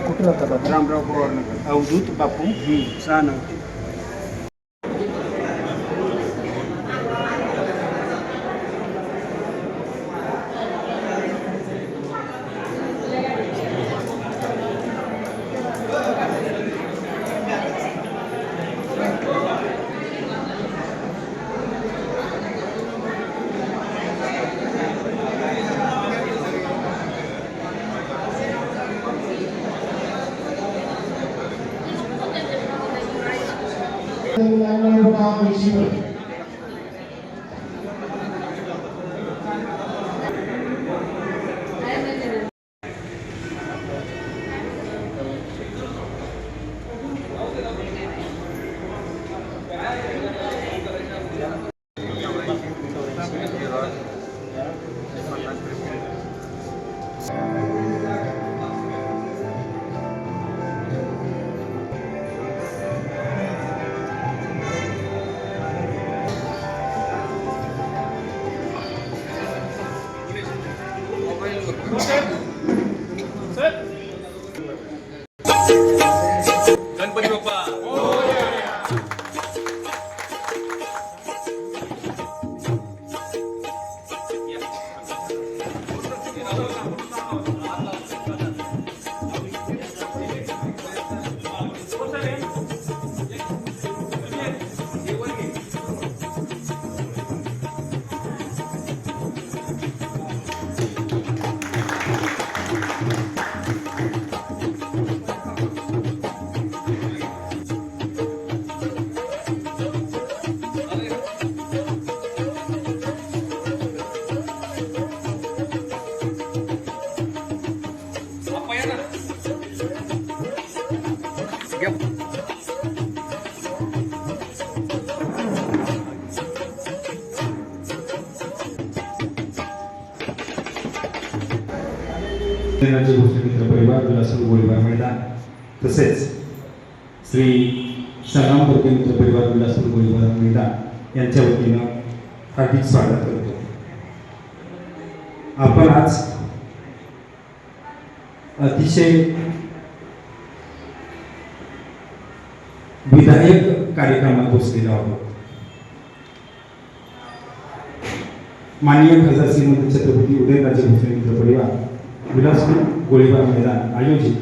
कुठं राहता बापू रामराव पवारनगर अवधूत बापू सहानं गणपती राज्य भोसले मित्र परिवार विलासपूर गोळीबार मैदान तसेच श्री संग्राम बोरके मित्र परिवार विलासपूर गोळीबार मैदान यांच्या वतीनं हार्दिक स्वागत करतो आपण आज अतिशय विधायक कार्यक्रमात पोचलेलो आहोत माननीय खासदार श्रीमंत छत्रपती उदयनराजे भोसले मित्र परिवार विलासपूर गोळीबार मैदान आयोजित.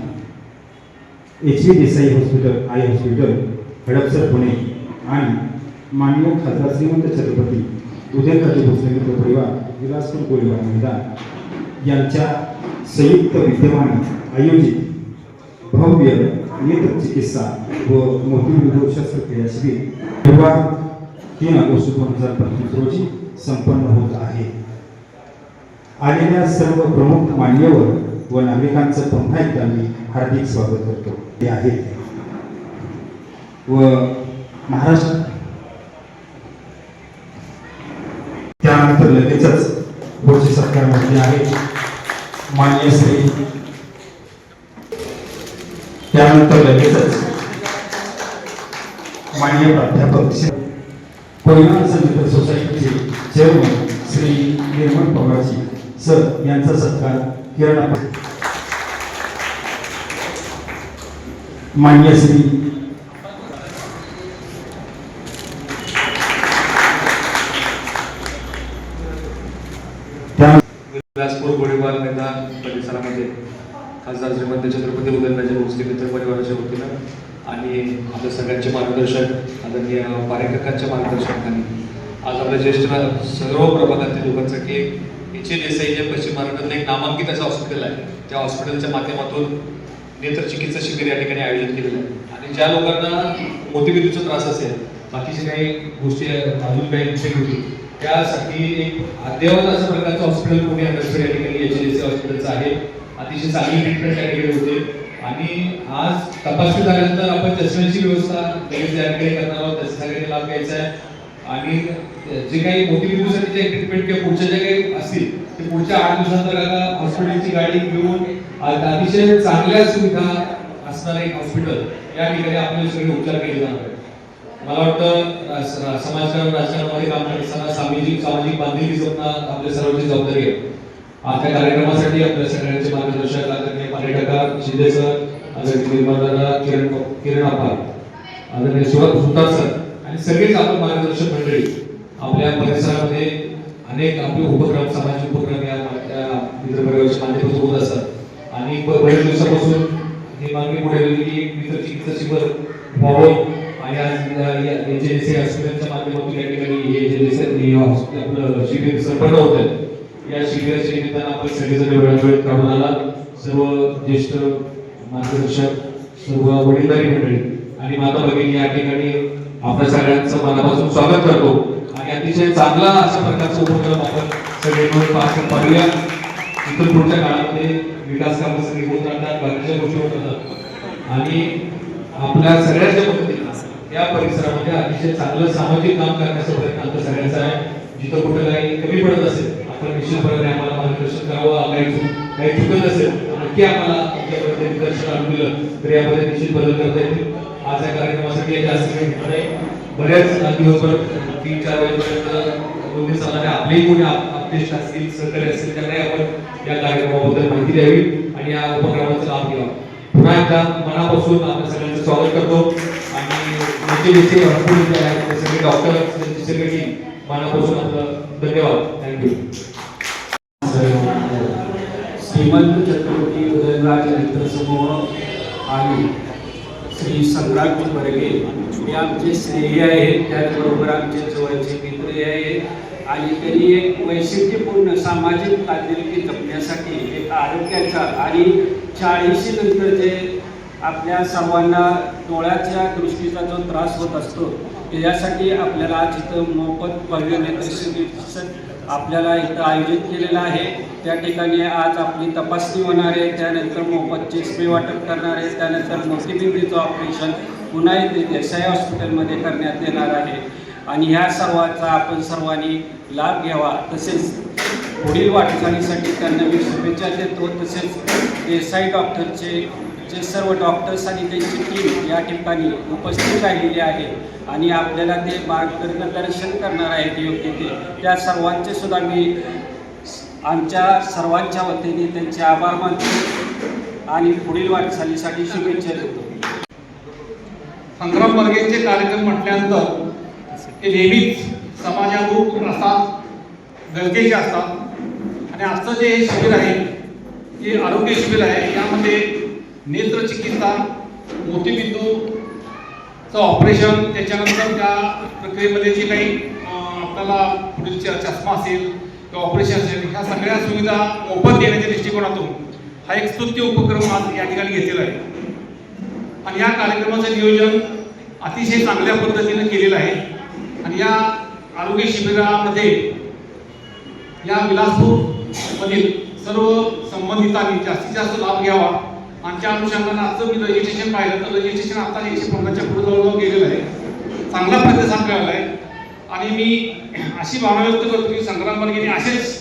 H V Desai hospital eye hospital Hadapsar Pune आणि मान्य खासदार श्रीमंत छत्रपती उदयनराजे भोसले मित्र परिवार विलासपूर गोळीबार मैदान यांच्या संयुक्त विद्यमाने आयोजित भव्य नेत्र चिकित्सा व मोतीविरोध शस्त्रक्रिया शिबिर तेव्हा तीन ऑगस्ट दोन हजार पंचवीस रोजी संपन्न होत आहे. आलेल्या सर्व प्रमुख मान्यवर व नागरिकांचं पुन्हा एकदा मी हार्दिक स्वागत करतो. ते आहे व महाराष्ट्र. त्यानंतर लगेचच पुढचे सत्कारमध्ये आहे. मान्य श्री. त्यानंतर लगेचच मान्य प्राध्यापक परिणाम कोयना संगीत सोसायटीचे चेअरमन श्री निर्मल पवारजी सर यांचा सत्कार किरण मान्य श्री. विलासपूर गोळीबार मैदान परिसरामध्ये खासदार श्रीमंत छत्रपती उदयनराजे भोसले मित्र परिवाराच्या वतीनं आणि आपल्या सगळ्यांचे मार्गदर्शक आदरणीय पारेकरांच्या मार्गदर्शकांनी आज आपल्या ज्येष्ठ सर्व प्रभागातील लोकांचं की एच देसाई जे पश्चिम महाराष्ट्रातलं एक नामांकित असं हॉस्पिटल आहे त्या हॉस्पिटलच्या माध्यमातून नेत्र चिकित्सा शिबिर या ठिकाणी आयोजित केलेलं आहे. आणि ज्या लोकांना मोतीबिंदूचा त्रास असेल बाकीचे काही गोष्टी अजून काही विषय होती त्यासाठी एक अद्ययावत असं प्रकारचं हॉस्पिटल पुणे अंडरस्टोड या ठिकाणी एच डी हॉस्पिटलचं आहे. अतिशय चांगली ट्रीटमेंट त्या ठिकाणी होते. आणि आज तपासणी झाल्यानंतर आपण चष्म्यांची व्यवस्था लगेच या ठिकाणी करणार आहोत. त्याचा सगळ्यांनी लाभ घ्यायचा आहे. आणि जे काही मोतीबिंदूसाठी जे ट्रीटमेंट किंवा पुढच्या जे काही असतील ते पुढच्या आठ दिवसानंतर आता हॉस्पिटलची गाडी घेऊन अतिशय चांगल्या सुविधा असणारे एक हॉस्पिटल या ठिकाणी आपले सगळे उपचार केले जाणार मला वाटतं समाजकारण राजकारणामध्ये काम करत असताना सामाजिक सामाजिक बांधिलकी जपणं आपल्या सर्वांची जबाबदारी आहे. आपल्या कार्यक्रमासाठी आपल्या सगळ्यांचे मार्गदर्शक आदरणीय पर्यटका शिंदे सर आदरणीय निर्माता किरण किरण आप्पा आदरणीय सुरत सुतार सर आणि सगळेच आपण मार्गदर्शक मंडळी आपल्या परिसरामध्ये अनेक आपले उपक्रम सामाजिक उपक्रम या या मित्र परिवाराच्या माध्यमातून होत असतात. आणि ब- बरेच दिवसापासून हे मागणी पुढे आलेली की मित्र चिकित्सा शिबिर व्हावं. आणि आज एजन्सी हॉस्पिटलच्या माध्यमातून या ठिकाणी हे एजन्सी आपलं शिबिर संपन्न होत आहे. या शिबिराच्या निमित्तानं आपण सगळेजण वेळा वेळ काढून आला. सर्व ज्येष्ठ मार्गदर्शक सर्व वडीलधारी मंडळी. आणि माता भगिनी या ठिकाणी आपल्या सगळ्यांचं मनापासून स्वागत करतो. अतिशय चांगला अशा प्रकारचा उपक्रम आपण सगळे मिळून पार पाडूया पुढच्या काळामध्ये विकास कामं सगळी होत राहतात बाकीच्या गोष्टी होत राहतात. आणि आपल्या सगळ्याच्या मदतीने या परिसरामध्ये अतिशय चांगलं सामाजिक काम करण्याचा प्रयत्न आमचा सगळ्यांचा आहे. जिथं कुठं काही कमी पडत असेल आपण निश्चितपणे आम्हाला मार्गदर्शन करावं. आम्हाला काही चुकत असेल नक्की आम्हाला आमच्याकडे निदर्शन आणून दिलं तर यामध्ये निश्चित बदल करता येतील. आज या कार्यक्रमासाठी जास्त काही नाही बऱ्याच दिवसभर तीन चार वेळेपर्यंत दोन दिवसामध्ये आपलेही कोणी आप- असतील सहकारी असतील त्यांनाही आपण या कार्यक्रमाबद्दल माहिती द्यावी आणि या उपक्रमाचा लाभ घ्यावा. पुन्हा एकदा मनापासून आपल्या सगळ्यांचं स्वागत करतो आणि जे जे आहेत सगळे डॉक्टर सगळे टीम मनापासून आपलं धन्यवाद. थँक्यू श्रीमंत छत्रपती उदयनराज यंत्रसमूह आणि श्री सम्राट बर्गे हे आमचे स्नेही आहेत त्याचबरोबर आमचे जवळचे मित्रही आहेत आणि त्यांनी एक वैशिष्ट्यपूर्ण सामाजिक बांधिलकी जपण्यासाठी एक आरोग्याचा आणि चाळीशी नंतर जे आपल्या सर्वांना डोळ्याच्या दृष्टीचा जो त्रास होत असतो यासाठी आपल्याला आज मोफत भव्य नेत्र आपल्याला इथं आयोजित केलेलं आहे. त्या ठिकाणी आज आपली तपासणी होणार आहे त्यानंतर मोफत चेष्मे वाटप करणार आहे त्यानंतर मोतीबिंदीचं ऑपरेशन पुन्हा इथे देसाई हॉस्पिटलमध्ये करण्यात येणार आहे. आणि ह्या सर्वांचा आपण सर्वांनी लाभ घ्यावा. तसेच पुढील वाटचालीसाठी त्यांना मी शुभेच्छा देतो. तसेच देसाई डॉक्टरचे जे सर्व डॉक्टर्स आणि त्यांची टीम या ठिकाणी उपस्थित राहिलेली आहे आणि आपल्याला ते मार्गदर्शन करणार आहेत योग्य ते त्या सर्वांचे सुद्धा मी आमच्या सर्वांच्या वतीने त्यांचे आभार मानतो आणि पुढील वाटचालीसाठी शुभेच्छा देतो. संग्राम वर्गेचे कार्यक्रम म्हटल्यानंतर ते नेहमीच समाजानुरूप असतात गरजेचे असतात. आणि आजचं जे हे शिबिर आहे ते आरोग्य शिबिर आहे यामध्ये नेत्रचिकित्सा मोतीबिंदूचं ऑपरेशन त्याच्यानंतर त्या प्रक्रियेमध्ये जे काही आपल्याला पुढील चष्मा असेल किंवा ऑपरेशन असेल ह्या सगळ्या सुविधा मोफत देण्याच्या दृष्टिकोनातून हा एक स्तुत्य उपक्रम आज या ठिकाणी घेतलेला आहे. आणि या कार्यक्रमाचं नियोजन अतिशय चांगल्या पद्धतीने केलेलं आहे. आणि या आरोग्य शिबिरामध्ये या विलासपूर मधील सर्व संबंधितांनी जास्तीत जास्त लाभ घ्यावा. आमच्या अनुषंगानं आजचं मी रजिस्ट्रेशन पाहिलं. तर रजिस्ट्रेशन आता एकशे पन्नासच्या पुढे जवळजवळ गेलेलं आहे. चांगला प्रतिसाद मिळाला आहे. आणि मी अशी भावना व्यक्त करतो की संग्राम बर्गेने असेच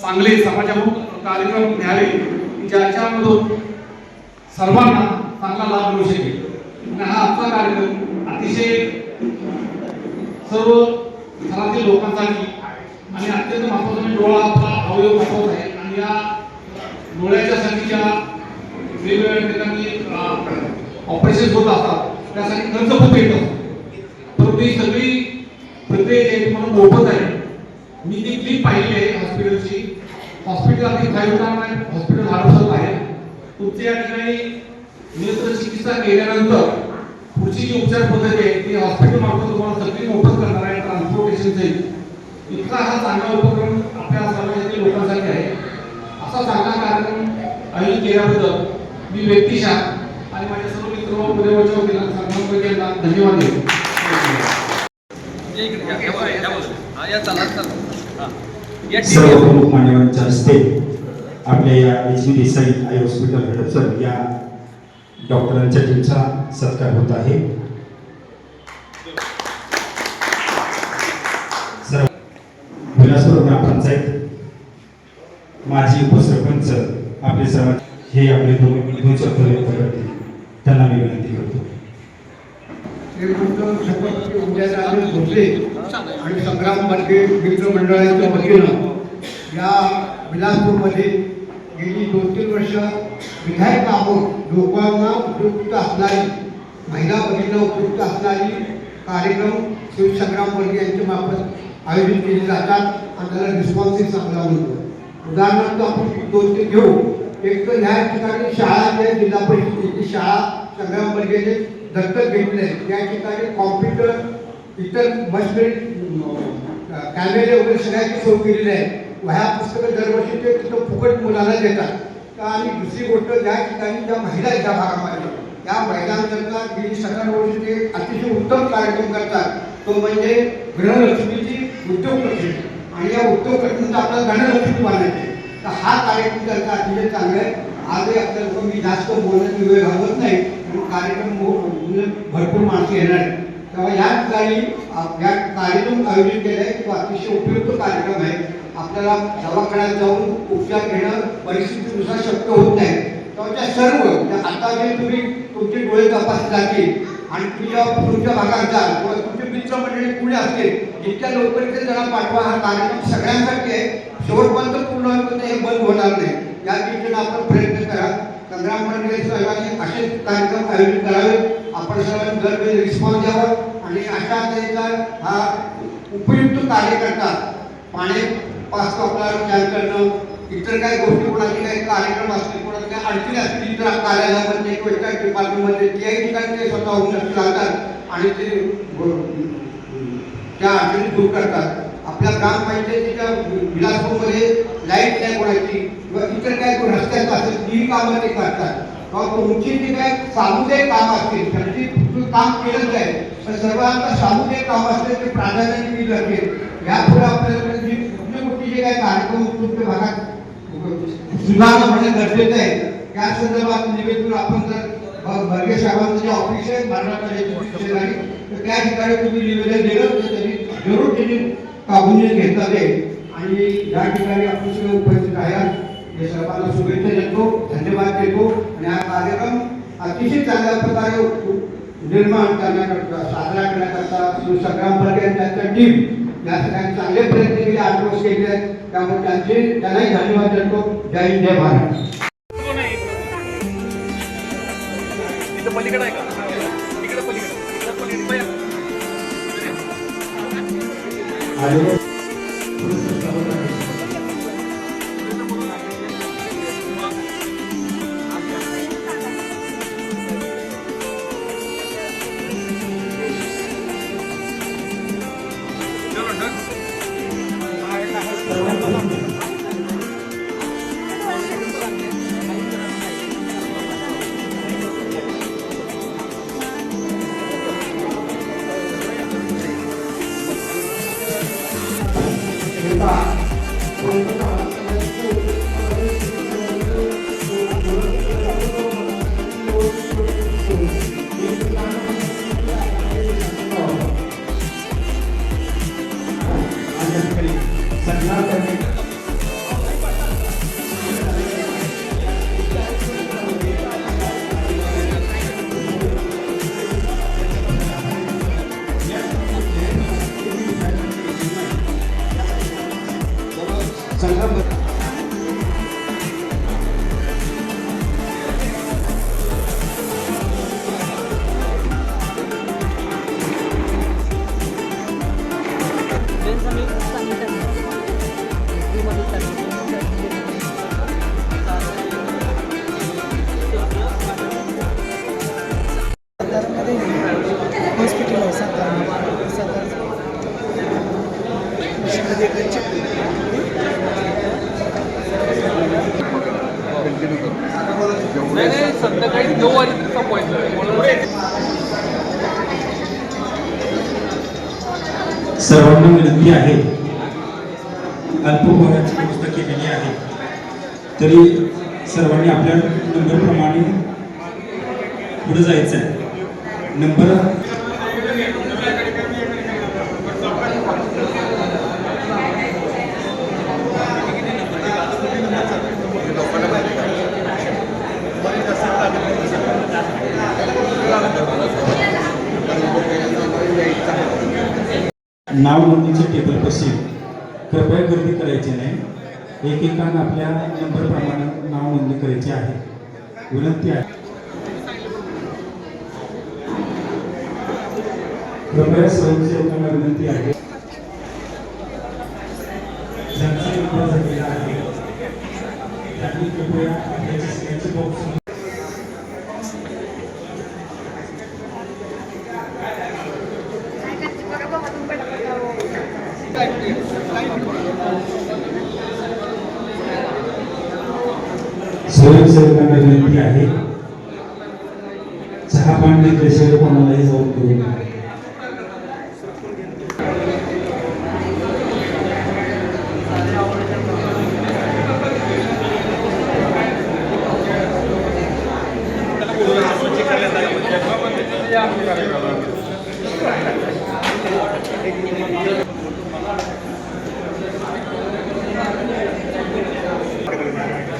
चांगले समाजामुख कार्यक्रम घ्यावे की ज्याच्यामधून सर्वांना चांगला लाभ मिळू शकेल. आणि हा आजचा कार्यक्रम अतिशय सर्व घरातील लोकांसाठी आणि अत्यंत महत्त्वाचा म्हणजे डोळा आपला अवयव महत्त्वाचा आहे. आणि या डोळ्याच्या संख्येच्या वेगवेगळ्या ठिकाणी ऑपरेशन होत असतात. त्यासाठी खर्च खूप येत. असतो ती सगळी प्रक्रिया जी आहे मोफत आहे. मी ती क्लिप पाहिली आहे हॉस्पिटलची हॉस्पिटल अगदी फाईव्ह स्टार हॉस्पिटल हरवत आहे तुमच्या या ठिकाणी नेत्र चिकित्सा केल्यानंतर पुढची जी उपचार पद्धती आहे ती हॉस्पिटल मार्फत तुम्हाला सगळी मोफत करणार आहे. ट्रान्सपोर्टेशनचे इतका हा चांगला उपक्रम आपल्या समाजातील लोकांसाठी आहे. असा चांगला कार्यक्रम आयोजित केल्याबद्दल मी व्यक्तिशः आणि माझ्या सर्व मित्र परिवारच्या वतीनं संग्राम यांना धन्यवाद देतो. या चला चला. हां. या सर्व प्रमुख मान्यवरांच्या हस्ते आपल्या या H D Desai eye hospital Hadapsar या डॉक्टरांच्या टीमचा सत्कार होत आहे. विलासपूर ग्रामपंचायत माजी उपसरपंच आपले सर्व हे आपले दोन शब्द व्यक्त करतील त्यांना मी विनंती करतो. आणि संग्राम बनके मित्र मंडळाच्या वतीनं या विलासपूरमध्ये गेली दोन तीन वर्ष विधायक आहोत लोकांना उपयुक्त असणारी महिला भगिनींना उपयुक्त असणारी कार्यक्रम श्री संग्राम यांच्या मार्फत आयोजित केले जातात. आणि त्याला रिस्पॉन्सिव्ह चांगला मिळतो उदाहरणार्थ आपण दोन तीन घेऊ. एक तर ह्या ठिकाणी शाळा ज्या जिल्हा परिषदेची शाळा संग्राम दत्तक घेतले त्या ठिकाणी कॉम्प्युटर इतर मशिनरी कॅमेरे वगैरे सगळ्याची सोय केलेली आहे. ह्या पुस्तकं दरवर्षी ते तिथं फुकट मुलांना देतात. तर आणि दुसरी गोष्ट ज्या ठिकाणी ज्या महिला ज्या भागामध्ये त्या महिलांकरता गेली सतरा वर्ष ते अतिशय उत्तम कार्यक्रम करतात. तो म्हणजे गृहलक्ष्मीची उद्योगपती. आणि या उद्योगपतींचा आपल्याला गणलक्ष्मी मानायचे तर हा कार्यक्रम त्यांचा अतिशय चांगला आहे. आजही आपल्याला मी जास्त बोलण्याची वेळ घालवत नाही म्हणून कार्यक्रम म्हणजे भरपूर माणसं येणार आहेत. तेव्हा या ठिकाणी या कार्यक्रम आयोजित केला आहे तो अतिशय उपयुक्त कार्यक्रम आहे. आपल्याला दवाखान्यात जाऊन उपचार घेणं परिस्थितीनुसार शक्य होत नाही. तेव्हा त्या सर्व आता जे तुम्ही तुमचे डोळे तपासले जातील आणि तुम्ही जेव्हा तुमच्या भागात जाल किंवा तुमचे मित्रमंडळी पुढे असतील इतक्या लवकर ते जरा पाठवा. हा कार्यक्रम सगळ्यांसाठी आहे. शेवटपर्यंत पूर्ण होईपर्यंत म्हणजे हे बंद होणार नाही. या दृष्टीने आपण प्रयत्न करा. संग्राम मंडळी असे कार्यक्रम आयोजित करावे. आपण सर्वांनी दरवेळी रिस्पॉन्स द्यावा. आणि अशा तऱ्हेचा हा उपयुक्त कार्य करतात पाणी पाच आपल्याला तयार करणं इतर काही गोष्टी कोणाचे काही कार्यक्रम असतील कोणाचे काही अडचणी असतील इतर कार्यालयामध्ये किंवा इतर डिपार्टमेंटमध्ये त्याही ठिकाणी ते स्वतः होऊन राहतात आणि ते त्या अडचणी दूर करतात. आपल्या ग्रामपंचायतीच्या विलासपूरमध्ये लाइट नाही कोणाची किंवा इतर काय कोण रस्त्याचं असेल ती कामं ते करतात. किंवा तुमची जी काय सामुदायिक काम असतील त्यांची तुम्ही काम केलंच आहे पण सर्वांना सामुदायिक काम असतील ते प्राधान्य दिली जाते. यापुढे आपल्याला म्हणजे जी कुठली कुठली जे काही कार्यक्रम उपलब्ध भागात सुधारणा होणे गरजेचं आहे. त्या संदर्भात निवेदन आपण जर भरगे साहेबांचं जे ऑफिस आहे मराठा तर त्या ठिकाणी तुम्ही निवेदन दिलं तर त्यांनी जरूर त्यांनी काबून घेतलं ते आणि या ठिकाणी आपण सगळे उपस्थित आहात. हे सर्वांना शुभेच्छा देतो धन्यवाद देतो आणि हा कार्यक्रम अतिशय चांगल्या प्रकारे निर्माण करण्याकरता साजरा करण्याकरता श्री संग्राम त्यांच्या टीम या सगळ्यांनी चांगले प्रयत्न केले आठ वर्ष केले. आहेत त्यामुळे त्यांचे त्यांनाही धन्यवाद देतो. जय हिंद जय भारत. आणि नाव नोंदणीच्या टेबलपाशी कृपया गर्दी करायची नाही. एकेकानं आपल्या नंबरप्रमाणे नाव नोंदणी करायची आहे. विनंती आहे. कृपया स्वयंसेवकांना विनंती आहे ज्यांचा नंबर झालेला आहे त्यांनी कृपया आपल्या सिग्नेचर बॉक्स स्वयंसेवकांना विनंती आहे चहा पाणी घेतल्याशिवाय कोणालाही जाऊन देऊ नका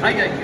ऐक ऐक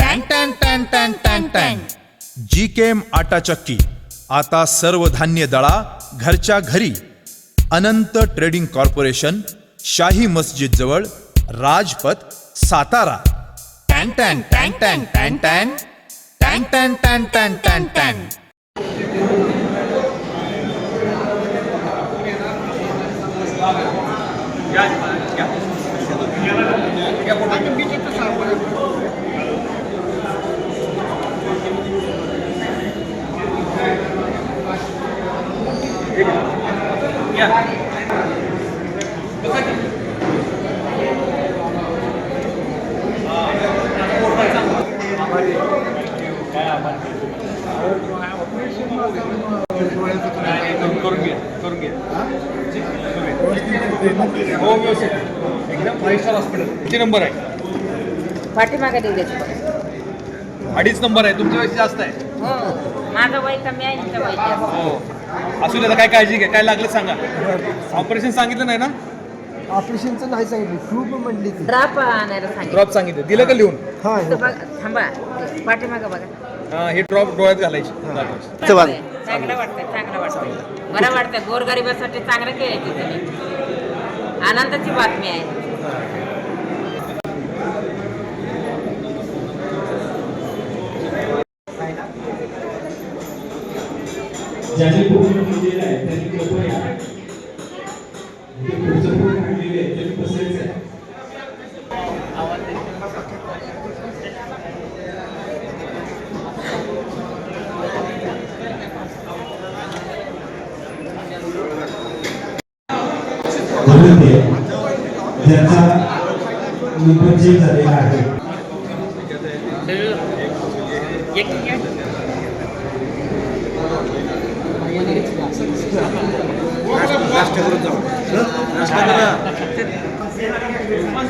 टॅन टॅन टॅन टॅन टॅन टॅन जी केम आटा चक्की आता सर्व धान्य दळा घरच्या घरी अनंत ट्रेडिंग कॉर्पोरेशन शाही मस्जिद जवळ राजपथ सातारा टॅन टॅन टॅन टॅन टॅन टॅन टॅन टॅन टॅन टॅन टॅन टॅन या या फोटो या बसा की. नाही, नाही, करून घे करून घे हो व्यवस्थित एकदम फाईव्ह स्टार हॉस्पिटल किती नंबर आहे? पाठीमागे देऊ द्यायची अडीच नंबर आहे. तुमच्या वयची जास्त आहे. हो. माझं वय कमी आहे. हो. असू दे आता काय काळजी घ्या काय लागलं सांगा. ऑपरेशन सांगितलं नाही ना? ऑपरेशनचं नाही सांगितलं ट्यूब म्हणली ती. ड्राप आणायला सांगितलं. ड्रॉप सांगितलं. दिलं का लिहून? हा तर बघ थांबा पाठीमागं बघा. हा, हे ड्रॉप डोळ्यात घालायचे. चांगलं वाटतं चांगलं वाटतं बरं वाटतं गोरगरिबासाठी चांगलं केलं की आनंदाची बातमी आहे. ज्याने पूर्ण म्हणजे केलेलं आहे त्यांनी कृपया जे पुढचं पूर्ण काढलेलं आहे त्यांनी बसायचं आहे विनंती आहे. ज्यांचा नंबर चेक झालेला आहे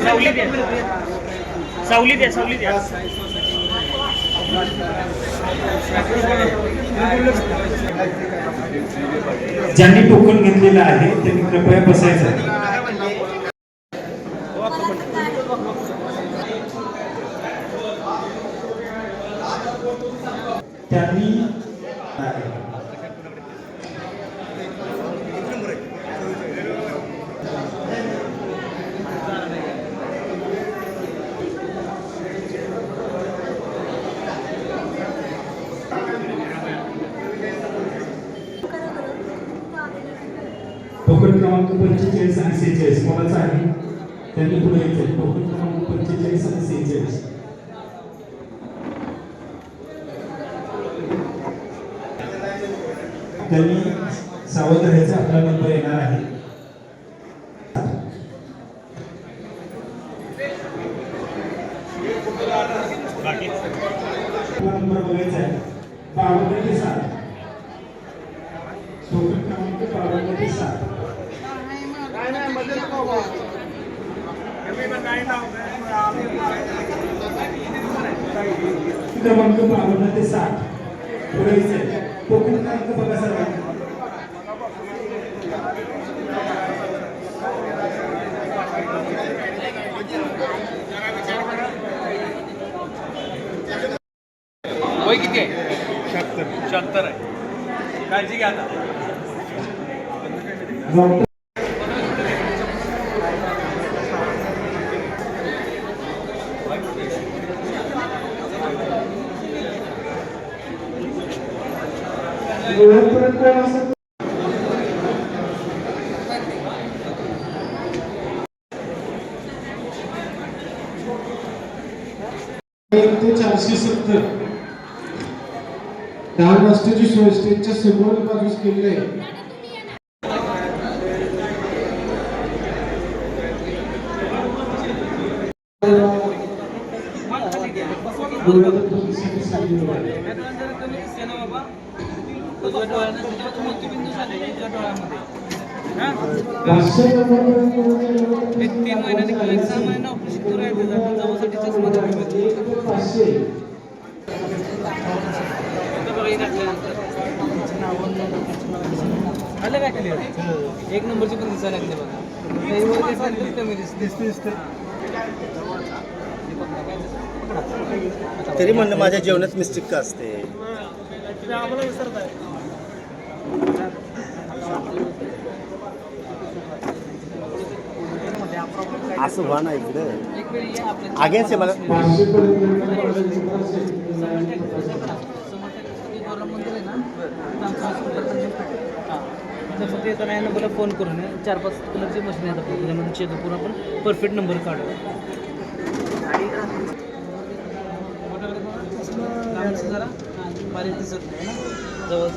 सावली द्या सावली द्या ज्यांनी टोकन घेतलेलं आहे त्यांनी कृपया बसायचं. त्यांनी सावध राहायचं अकरा नंबर येणार आहे. Vai, diga. नाश्त्याची सोय स्टेजच्या समोर बाजूस केली आहे. तीन महिन्याने सहा महिन्यांना ऑपरेशन करून जाऊसाठी आलं काय क्लिअर एक नंबरची पण दिसायला लागली बघा. कमी दिसते. दिसते तरी म्हणलं माझ्या जेवणात मिस्टेक का असते? आम्हाला विसरत आहे असं व्हा ना इकडे. आगेच आहे मला तसं ते त्यांना मला फोन करून चार पाच कलरची मशीन येतात त्याच्यामध्ये चेक करून आपण परफेक्ट नंबर काढू जवळ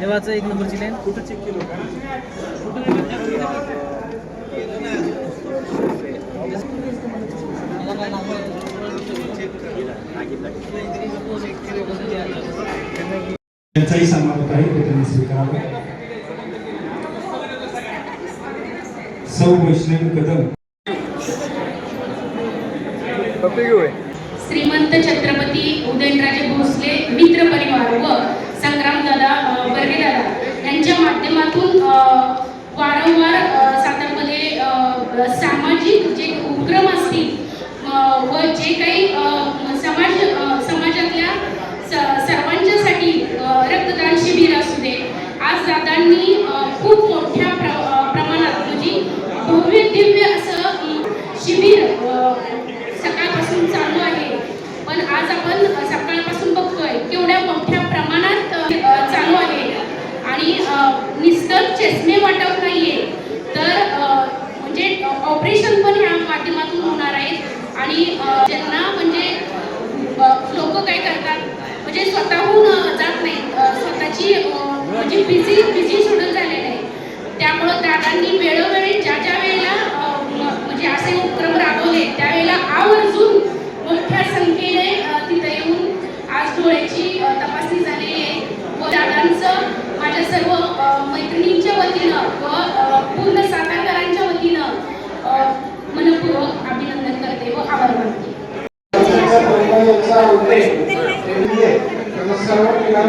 देवाचं एक नंबरची लाईन कुठं चेक केलं कुठं त्यांचाही सन्मान होत आहे त्यांनी स्वीकारावा. सौ वैष्णवी कदम.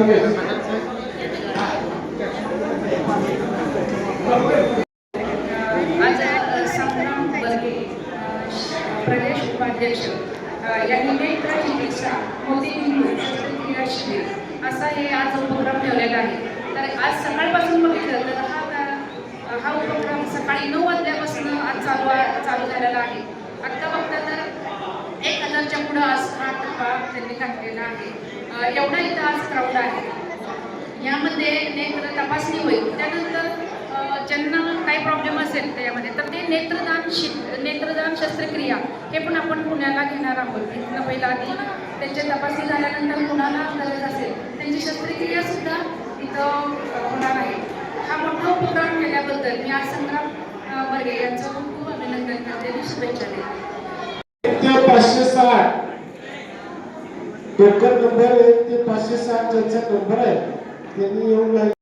Yes. काही प्रॉब्लेम असेल त्याच्यामध्ये तर ते नेत्रदान शि नेत्रदान शस्त्रक्रिया हे पण आपण पुण्याला घेणार आहोत. इथनं पहिला आधी त्यांच्या तपासणी झाल्यानंतर कुणाला गरज असेल. त्यांची शस्त्रक्रियासुद्धा इथं होणार आहे. हा मोठा उपक्रम केल्याबद्दल मी आज संग्राम बर्गे यांचं खूप खूप अभिनंदन करते. आणि शुभेच्छा देते. पाचशे साठ. टोकन नंबर एक ते पाचशे साठ ज्यांचा नंबर आहे त्यांनी येऊन